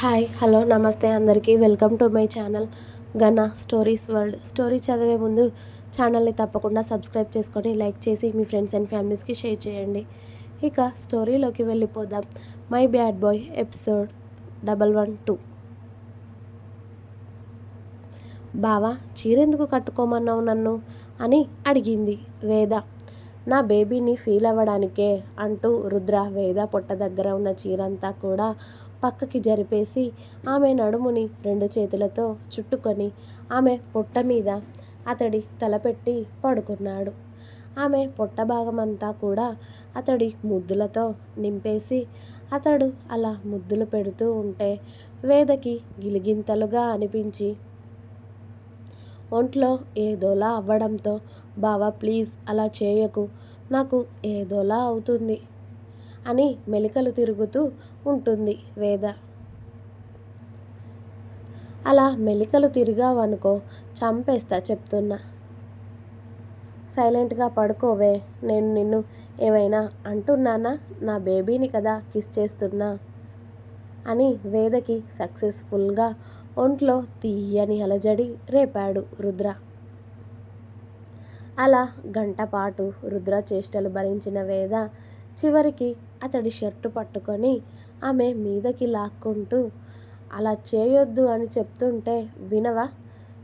Hi hello నమస్తే అందరికీ. Welcome to my channel Gana stories world. Story చదివే ముందు ఛానల్ని తప్పకుండా సబ్స్క్రైబ్ చేసుకొని లైక్ చేసి మీ ఫ్రెండ్స్ అండ్ ఫ్యామిలీస్కి షేర్ చేయండి. ఇక స్టోరీలోకి వెళ్ళిపోదాం. My bad boy episode double one two. బావా చీరెందుకు కట్టుకోమన్నావు నన్ను? అని అడిగింది వేద. నా బేబీని ఫీల్ అవ్వడానికే అంటూ రుద్ర వేద పొట్ట దగ్గర ఉన్న చీరంతా కూడా పక్కకి జరిపేసి ఆమె నడుముని రెండు చేతులతో చుట్టుకొని ఆమె పొట్ట మీద అతడి తలపెట్టి పడుకున్నాడు. ఆమె పొట్ట భాగమంతా కూడా అతడి ముద్దులతో నింపేసి అతడు అలా ముద్దులు పెడుతూ ఉంటే వేదకి గిలిగింతలుగా అనిపించి ఒంట్లో ఏదోలా అవ్వడంతో బావా ప్లీజ్ అలా చేయకు నాకు ఏదోలా అవుతుంది. అని మెలికలు తిరుగుతూ ఉంటుంది వేద. అలా మెలికలు తిరిగావనుకో చంపేస్తా చెప్తున్నా. సైలెంట్గా పడుకోవే నేను నిన్ను ఏమైనా అంటున్నానా? నా బేబీని కదా కిస్ చేస్తున్నా అని వేదకి సక్సెస్ఫుల్గా ఒంట్లో తీయని అలజడి రేపాడు రుద్ర. అలా గంటపాటు రుద్ర చేష్టలు భరించిన వేద చివరికి అతడి షర్టు పట్టుకొని ఆమె మీదకి లాక్కుంటూ అలా చేయొద్దు అని చెప్తుంటే వినవా?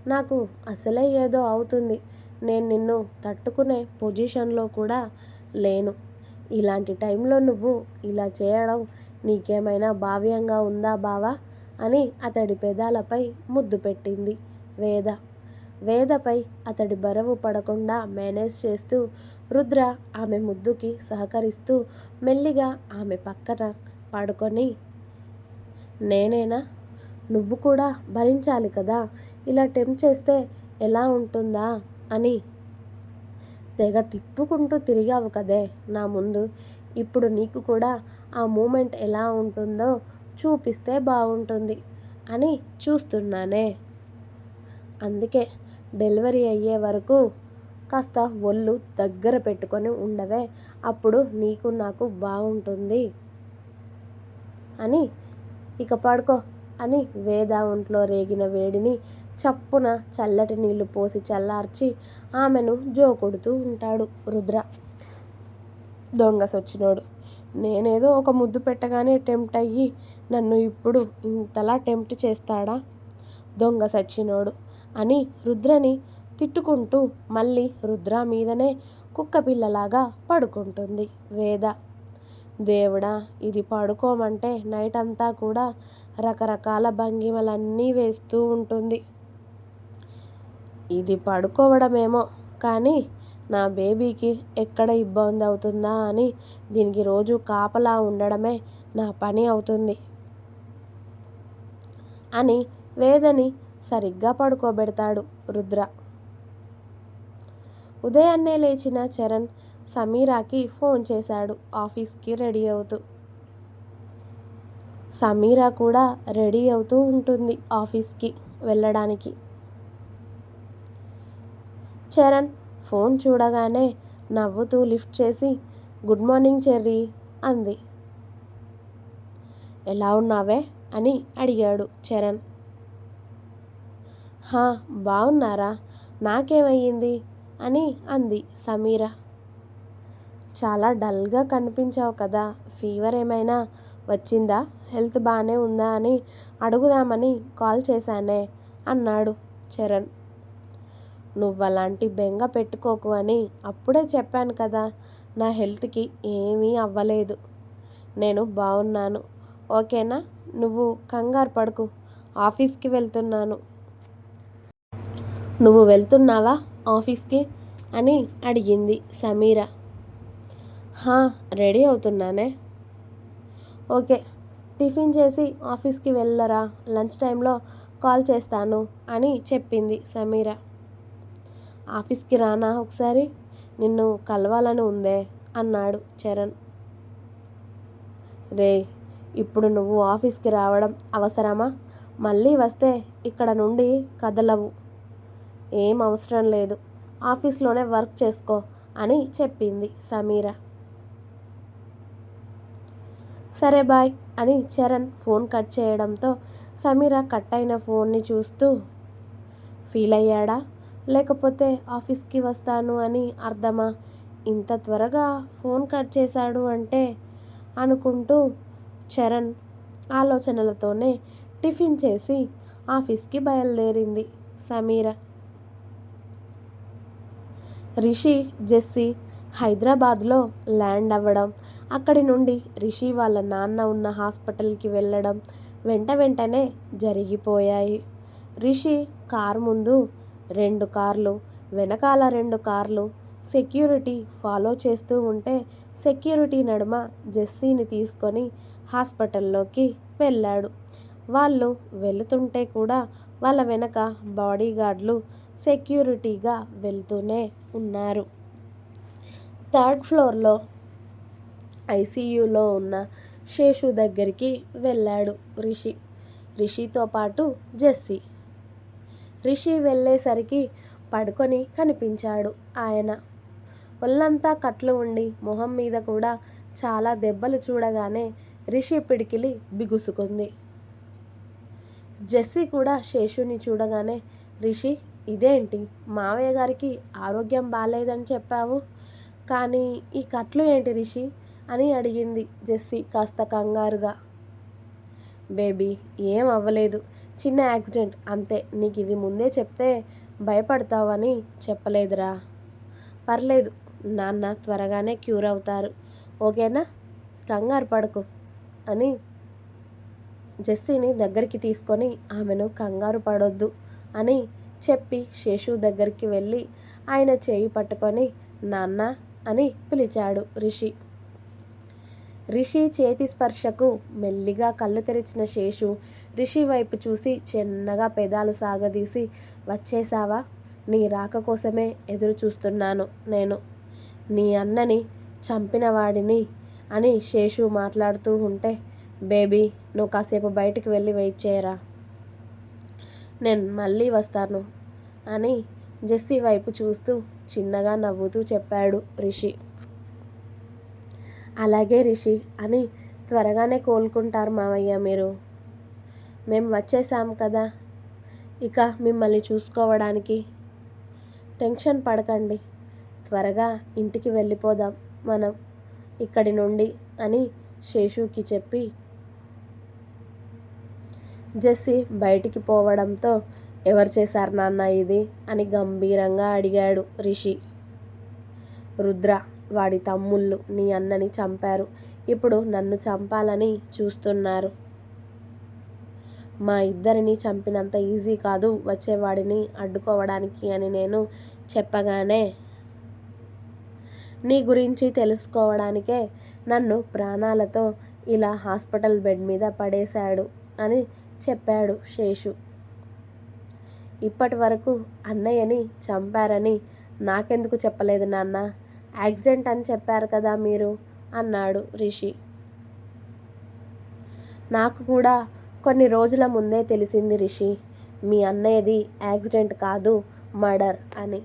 నాకు అసలే ఏదో అవుతుంది. నేను నిన్ను తట్టుకునే పొజిషన్లో కూడా లేను. ఇలాంటి టైంలో నువ్వు ఇలా చేయడం నీకేమైనా భావ్యంగా ఉందా బావా? అని అతడి పెదాలపై ముద్దు పెట్టింది వేద. వేదపై అతడి బరువు పడకుండా మేనేజ్ చేస్తూ రుద్ర ఆమె ముద్దుకి సహకరిస్తూ మెల్లిగా ఆమె పక్కన పడుకొని నేనేనా? నువ్వు కూడా భరించాలి కదా? ఇలా టెంప్ చేస్తే ఎలా ఉంటుందా అని తెగ తిప్పుకుంటూ తిరిగావు కదే నా ముందు. ఇప్పుడు నీకు కూడా ఆ మూమెంట్ ఎలా ఉంటుందో చూపిస్తే బాగుంటుంది అని చూస్తున్నానే. అందుకే డెలివరీ అయ్యే వరకు కాస్త ఒళ్ళు దగ్గర పెట్టుకొని ఉండవే. అప్పుడు నీకు నాకు బాగుంటుంది అని ఇక పడుకో అని వేద ఒంట్లో రేగిన వేడిని చప్పున చల్లటి నీళ్ళు పోసి చల్లార్చి ఆమెను జోకొడుతూ ఉంటాడు రుద్ర. దొంగ సొచ్చినోడు. నేనేదో ఒక ముద్దు పెట్టగానే టెంప్ట్ అయ్యి నన్ను ఇప్పుడు ఇంతలా టెంప్ట్ చేస్తాడా? దొంగ సచ్చినోడు. అని రుద్రని తిట్టుకుంటూ మళ్ళీ రుద్ర మీదనే కుక్క పిల్లలాగా పడుకుంటుంది వేద. దేవుడా ఇది పడుకోమంటే నైట్ అంతా కూడా రకరకాల భంగిమలన్నీ వేస్తూ ఉంటుంది. ఇది పడుకోవడమేమో కానీ నా బేబీకి ఎక్కడ ఇబ్బంది అవుతుందా అని దీనికి రోజు కాపలా ఉండడమే నా పని అవుతుంది అని వేదని సరిగ్గా పడుకోబెడతాడు రుద్ర. ఉదయాన్నే లేచిన చరణ్ సమీరాకి ఫోన్ చేశాడు ఆఫీస్కి రెడీ అవుతూ. సమీరా కూడా రెడీ అవుతూ ఉంటుంది ఆఫీస్కి వెళ్ళడానికి. చరణ్ ఫోన్ చూడగానే నవ్వుతూ లిఫ్ట్ చేసి గుడ్ మార్నింగ్ చెర్రీ అంది. ఎలా ఉన్నావే? అని అడిగాడు చరణ్. హా బాగున్నారా? నాకేమయ్యింది? అని అంది సమీర. చాలా డల్గా కనిపించావు కదా ఫీవర్ ఏమైనా వచ్చిందా? హెల్త్ బాగానే ఉందా అని అడుగుదామని కాల్ చేశానే అన్నాడు చరణ్. నువ్వలాంటి బెంగ పెట్టుకోకు అని అప్పుడే చెప్పాను కదా నా హెల్త్కి ఏమీ అవ్వలేదు. నేను బాగున్నాను ఓకేనా? నువ్వు కంగారు పడుకు ఆఫీస్కి వెళ్తున్నాను. నువ్వు వెళ్తున్నావా ఆఫీస్కి? అని అడిగింది సమీర. హా రెడీ అవుతున్నానే. ఓకే టిఫిన్ చేసి ఆఫీస్కి వెళ్ళరా లంచ్ టైంలో కాల్ చేస్తాను అని చెప్పింది సమీర. ఆఫీస్కి రానా ఒకసారి? నిన్ను కలవాలని ఉందే అన్నాడు చరణ్. రే ఇప్పుడు నువ్వు ఆఫీస్కి రావడం అవసరమా? మళ్ళీ వస్తే ఇక్కడ నుండి కదలవు. ఏం అవసరం లేదు. ఆఫీస్లోనే వర్క్ చేసుకో అని చెప్పింది సమీర. సరే బాయ్ అని చరణ్ ఫోన్ కట్ చేయడంతో సమీర కట్ అయిన ఫోన్ని చూస్తూ ఫీల్ అయ్యాడా? లేకపోతే ఆఫీస్కి వస్తాను అని అర్థమా ఇంత త్వరగా ఫోన్ కట్ చేశాడు అంటే అనుకుంటూ చరణ్ ఆలోచనలతోనే టిఫిన్ చేసి ఆఫీస్కి బయలుదేరింది సమీర. రిషి జెస్సీ హైదరాబాద్లో ల్యాండ్ అవ్వడం అక్కడి నుండి రిషి వాళ్ళ నాన్న ఉన్న హాస్పిటల్కి వెళ్ళడం వెంట వెంటనే జరిగిపోయాయి. రిషి కారు ముందు రెండు కార్లు వెనకాల రెండు కార్లు సెక్యూరిటీ ఫాలో చేస్తూ ఉంటే సెక్యూరిటీ నడుమ జెస్సీని తీసుకొని హాస్పిటల్లోకి వెళ్ళాడు. వాళ్ళు వెళుతుంటే కూడా వాళ్ళ వెనక బాడీగార్డ్లు సెక్యూరిటీగా వెళ్తూనే ఉన్నారు. థర్డ్ ఫ్లోర్లో ఐసీయూలో ఉన్న శేషు దగ్గరికి వెళ్ళాడు రిషి. రిషితో పాటు జెస్సీ. రిషి వెళ్ళేసరికి పడుకొని కనిపించాడు ఆయన. ఒళ్ళంతా కట్లు ఉండి మొహం మీద కూడా చాలా దెబ్బలు చూడగానే రిషి పిడికిలి బిగుసుకుంది. జెస్సీ కూడా శేషుని చూడగానే రిషి ఇదేంటి? మావయ్య గారికి ఆరోగ్యం బాగాలేదని చెప్పావు? కానీ ఈ కట్లు ఏంటి రిషి? అని అడిగింది జెస్సీ కాస్త కంగారుగా. బేబీ ఏం అవ్వలేదు. చిన్న యాక్సిడెంట్. అంతే. నీకు ఇది ముందే చెప్తే భయపడతావని చెప్పలేదురా. పర్లేదు. నాన్న త్వరగానే క్యూర్ అవుతారు. ఓకేనా? కంగారు పడకు. అని జెస్సీని దగ్గరికి తీసుకొని ఆమెను కంగారు పడొద్దు అని చెప్పి శేషు దగ్గరికి వెళ్ళి ఆయన చేయి పట్టుకొని నాన్న అని పిలిచాడు రిషి. రిషి చేతి స్పర్శకు మెల్లిగా కళ్ళు తెరిచిన శేషు రిషి వైపు చూసి చిన్నగా పెదాలు సాగదీసి వచ్చేసావా నీ రాక కోసమే ఎదురు చూస్తున్నాను నేను. నీ అన్నని చంపినవాడిని అని శేషు మాట్లాడుతూ ఉంటే బేబీ నువ్వు కాసేపు బయటికి వెళ్ళి వెయిట్ చేయరా? నేను మళ్ళీ వస్తాను అని జెస్సీ వైపు చూస్తూ చిన్నగా నవ్వుతూ చెప్పాడు రిషి. అలాగే రిషి అని త్వరగానే కోలుకుంటారు మావయ్య మీరు. మేము వచ్చేసాం కదా. ఇక మిమ్మల్ని చూసుకోవడానికి టెన్షన్ పడకండి. త్వరగా ఇంటికి వెళ్ళిపోదాం మనం ఇక్కడి నుండి అని శేషుకి చెప్పి జెస్సీ బయటికి పోవడంతో ఎవరు చేశారు నాన్న ఇది? అని గంభీరంగా అడిగాడు రిషి. రుద్ర వాడి తమ్ముళ్ళు నీ అన్నని చంపారు. ఇప్పుడు నన్ను చంపాలని చూస్తున్నారు. మా ఇద్దరిని చంపినంత ఈజీ కాదు వచ్చేవాడిని అడ్డుకోవడానికి అని నేను చెప్పగానే నీ గురించి తెలుసుకోవడానికే నన్ను ప్రాణాలతో ఇలా హాస్పిటల్ బెడ్ మీద పడేశాడు అని చెప్పాడు శేషు. ఇప్పటి వరకు అన్నయ్యని చంపారని నాకెందుకు చెప్పలేదు నాన్న? యాక్సిడెంట్ అని చెప్పారు కదా మీరు అన్నాడు రిషి. నాకు కూడా కొన్ని రోజుల ముందే తెలిసింది రిషి మీ అన్నయ్యది యాక్సిడెంట్ కాదు మర్డర్ అని.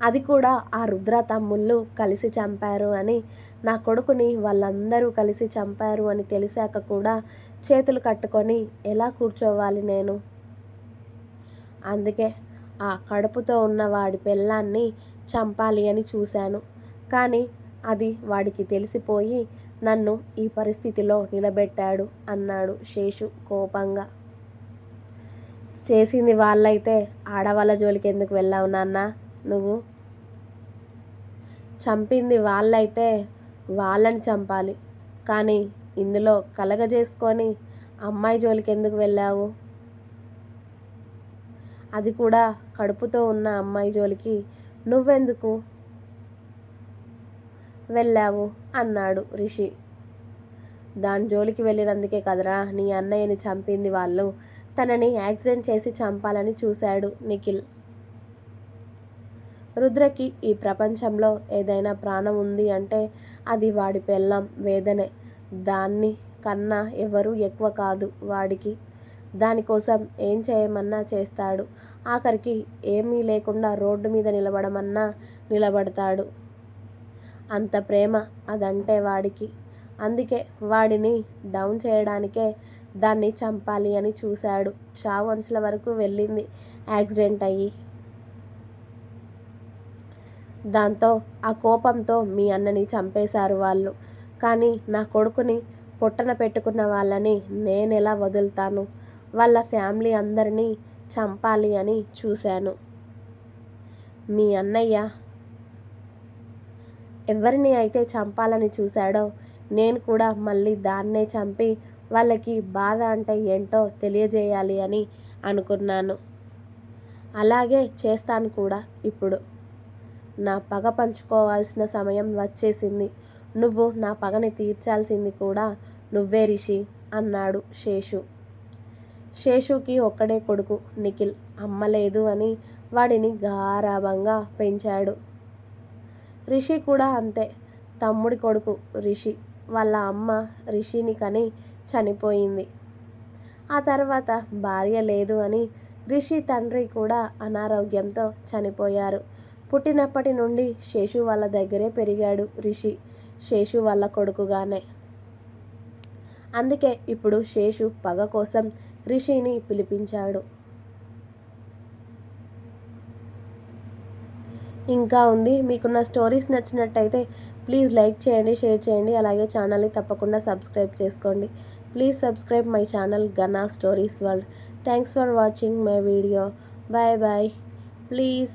అది కూడా ఆ రుద్ర తమ్ముళ్ళు కలిసి చంపారు అని నా కొడుకుని వాళ్ళందరూ కలిసి చంపారు అని తెలిసాక కూడా చేతులు కట్టుకొని ఎలా కూర్చోవాలి నేను? అందుకే ఆ కడుపుతో ఉన్న వాడి పిల్లాన్ని చంపాలి అని చూశాను. కానీ అది వాడికి తెలిసిపోయి నన్ను ఈ పరిస్థితిలో నిలబెట్టాడు అన్నాడు శేషు కోపంగా. చేసింది వాళ్ళైతే ఆడవాళ్ళ జోలికి ఎందుకు వెళ్ళావు నాన్న? నువ్వు చంపింది వాళ్ళైతే వాళ్ళని చంపాలి. కానీ ఇందులో కలగజేసుకొని అమ్మాయి జోలికి ఎందుకు వెళ్ళావు? అది కూడా కడుపుతో ఉన్న అమ్మాయి జోలికి నువ్వెందుకు వెళ్ళావు? అన్నాడు రిషి. దాని జోలికి వెళ్ళినందుకే కదరా నీ అన్నయ్యని చంపింది వాళ్ళు. తనని యాక్సిడెంట్ చేసి చంపాలని చూశాడు నిఖిల్. రుద్రకి ఈ ప్రపంచంలో ఏదైనా ప్రాణం ఉంది అంటే అది వాడి పెళ్ళం వేదనే. దాన్ని కన్నా ఎవరు ఎక్కువ కాదు వాడికి. దానికోసం ఏం చేయమన్నా చేస్తాడు. ఆఖరికి ఏమీ లేకుండా రోడ్డు మీద నిలబడమన్నా నిలబడతాడు. అంత ప్రేమ అదంటే వాడికి. అందుకే వాడిని డౌన్ చేయడానికే దాన్ని చంపాలి అని చూశాడు. చావు అంచుల వరకు వెళ్ళింది. యాక్సిడెంట్ అయ్యి దాంతో ఆ కోపంతో మీ అన్నని చంపేశారు వాళ్ళు. కానీ నా కొడుకుని పొట్టన పెట్టుకున్న వాళ్ళని నేను ఎలా వదులుతాను? వాళ్ళ ఫ్యామిలీ అందరినీ చంపాలి అని చూశాను. మీ అన్నయ్య ఎవరిని అయితే చంపాలని చూశాడో నేను కూడా మళ్ళీ దాన్నే చంపి వాళ్ళకి బాధ అంటే ఏంటో తెలియజేయాలి అని అనుకున్నాను. అలాగే చేస్తాను కూడా ఇప్పుడు. నా పగ పంచుకోవాల్సిన సమయం వచ్చేసింది. నువ్వు నా పగని తీర్చాల్సింది కూడా నువ్వే రిషి అన్నాడు శేషు. శేషుకి ఒక్కడే కొడుకు నిఖిల్ అమ్మలేదు అని వాడిని గారాభంగా పెంచాడు. రిషి కూడా అంతే. తమ్ముడి కొడుకు రిషి వాళ్ళ అమ్మ రిషిని కని చనిపోయింది. ఆ తర్వాత భార్య లేదు అని రిషి తండ్రి కూడా అనారోగ్యంతో చనిపోయారు. పుట్టినప్పటి నుండి శేషు వాళ్ళ దగ్గరే పెరిగాడు రిషి. శేషు వాళ్ళ కొడుకుగానే. అందుకే ఇప్పుడు శేషు పగ కోసం రిషిని పిలిపించాడు. ఇంకా ఉంది. మీకు నా స్టోరీస్ నచ్చినట్టయితే ప్లీజ్ లైక్ చేయండి షేర్ చేయండి. అలాగే ఛానల్ని తప్పకుండా సబ్స్క్రైబ్ చేసుకోండి. Please subscribe my channel Gana stories world. Thanks for watching my video. Bye bye. Please.